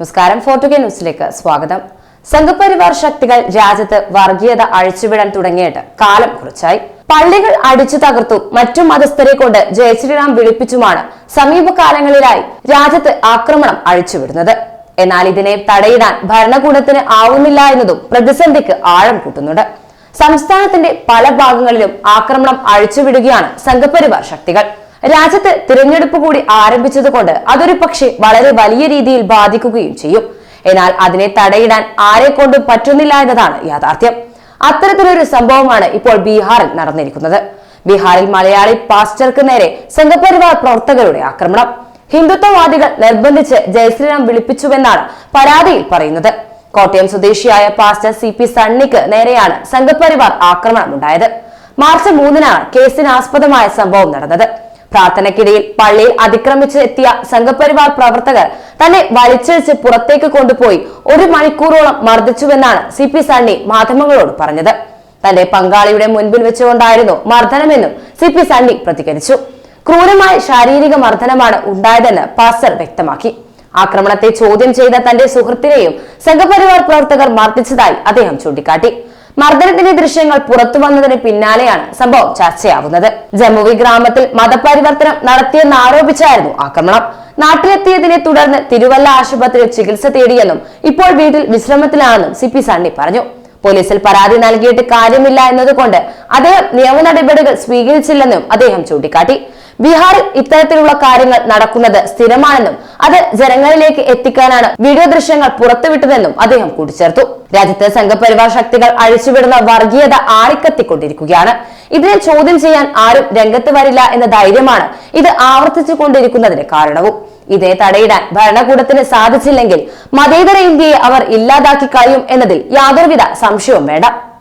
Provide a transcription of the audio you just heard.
നമസ്കാരം. ഫോർട്ടുഗേ ന്യൂസിലേക്ക് സ്വാഗതം. സംഘപരിവാർ ശക്തികൾ രാജ്യത്ത് വർഗീയത അഴിച്ചുവിടാൻ തുടങ്ങിയിട്ട് കാലം കുറച്ചായി. പള്ളികൾ അടിച്ചു തകർത്തും മറ്റു മതസ്ഥരെ കൊണ്ട് ജയശ്രീറാം വിളിപ്പിച്ചുമാണ് സമീപകാലങ്ങളിലായി രാജ്യത്ത് ആക്രമണം അഴിച്ചുവിടുന്നത്. എന്നാൽ ഇതിനെ തടയിടാൻ ഭരണകൂടത്തിന് ആവുന്നില്ല എന്നതും പ്രതിസന്ധിക്ക് ആഴം കൂട്ടുന്നുണ്ട്. സംസ്ഥാനത്തിന്റെ പല ഭാഗങ്ങളിലും ആക്രമണം അഴിച്ചുവിടുകയാണ് സംഘപരിവാർ ശക്തികൾ. രാജ്യത്ത് തിരഞ്ഞെടുപ്പ് കൂടി ആരംഭിച്ചതുകൊണ്ട് അതൊരു പക്ഷേ വളരെ വലിയ രീതിയിൽ ബാധിക്കുകയും ചെയ്യും. എന്നാൽ അതിനെ തടയിടാൻ ആരെ കൊണ്ടും പറ്റുന്നില്ല എന്നതാണ് യാഥാർത്ഥ്യം. അത്തരത്തിലൊരു സംഭവമാണ് ഇപ്പോൾ ബീഹാറിൽ നടന്നിരിക്കുന്നത്. ബീഹാറിൽ മലയാളി പാസ്റ്റർക്ക് നേരെ സംഘപരിവാർ പ്രവർത്തകരുടെ ആക്രമണം. ഹിന്ദുത്വവാദികൾ നിർബന്ധിച്ച് ജയശ്രീറാം വിളിപ്പിച്ചുവെന്നാണ് പരാതിയിൽ പറയുന്നത്. കോട്ടയം സ്വദേശിയായ പാസ്റ്റർ സി പി സണ്ണിക്ക് നേരെയാണ് സംഘപരിവാർ ആക്രമണം ഉണ്ടായത് മാർച്ച് മൂന്നിനാണ് കേസിനാസ്പദമായ സംഭവം നടന്നത്. പ്രാർത്ഥനയ്ക്കിടയിൽ പള്ളിയിൽ അതിക്രമിച്ച് എത്തിയ സംഘപരിവാർ പ്രവർത്തകർ തന്നെ വലിച്ചഴിച്ച് പുറത്തേക്ക് കൊണ്ടുപോയി ഒരു മണിക്കൂറോളം മർദ്ദിച്ചുവെന്നാണ് സി പി സണ്ണി മാധ്യമങ്ങളോട് പറഞ്ഞത്. തന്റെ പങ്കാളിയുടെ മുൻപിൽ വെച്ചുകൊണ്ടായിരുന്നു മർദ്ദനമെന്നും സി പി സണ്ണി പ്രതികരിച്ചു. ക്രൂരമായ ശാരീരിക മർദ്ദനമാണ് ഉണ്ടായതെന്ന് പാസ്റ്റർ വ്യക്തമാക്കി. ആക്രമണത്തെ ചോദ്യം ചെയ്ത തന്റെ സുഹൃത്തിനെയും സംഘപരിവാർ പ്രവർത്തകർ മർദ്ദിച്ചതായി അദ്ദേഹം ചൂണ്ടിക്കാട്ടി. മർദ്ദനത്തിന്റെ ദൃശ്യങ്ങൾ പുറത്തു വന്നതിന് പിന്നാലെയാണ് സംഭവം ചർച്ചയാവുന്നത്. ജമ്മുവി ഗ്രാമത്തിൽ മതപരിവർത്തനം നടത്തിയെന്ന് ആരോപിച്ചായിരുന്നു ആക്രമണം. നാട്ടിലെത്തിയതിനെ തുടർന്ന് തിരുവല്ല ആശുപത്രിയിൽ ചികിത്സ തേടിയെന്നും ഇപ്പോൾ വീട്ടിൽ വിശ്രമത്തിലാണെന്നും സി പി സണ്ണി പറഞ്ഞു. പോലീസിൽ പരാതി നൽകിയിട്ട് കാര്യമില്ല എന്നതുകൊണ്ട് അദ്ദേഹം നിയമ നടപടികൾ സ്വീകരിച്ചില്ലെന്നും അദ്ദേഹം ചൂണ്ടിക്കാട്ടി. ബീഹാറിൽ ഇത്തരത്തിലുള്ള കാര്യങ്ങൾ നടക്കുന്നത് സ്ഥിരമാണെന്നും അത് ജനങ്ങളിലേക്ക് എത്തിക്കാനാണ് വീഡിയോ ദൃശ്യങ്ങൾ പുറത്തുവിട്ടതെന്നും അദ്ദേഹം കൂട്ടിച്ചേർത്തു. രാജ്യത്തെ സംഘപരിവാർ ശക്തികൾ അഴിച്ചുവിടുന്ന വർഗീയത ആളിക്കത്തിക്കൊണ്ടിരിക്കുകയാണ്. ഇതിനെ ചോദ്യം ചെയ്യാൻ ആരും രംഗത്ത് വരില്ല എന്ന ധൈര്യമാണ് ഇത് ആവർത്തിച്ചു കൊണ്ടിരിക്കുന്നതിന് കാരണവും. ഇതേ തടയിടാൻ ഭരണകൂടത്തിന് സാധിച്ചില്ലെങ്കിൽ മതേതര ഇന്ത്യയെ അവർ ഇല്ലാതാക്കി കഴിയും എന്നതിൽ യാതൊരുവിധ സംശയവും വേണ്ട.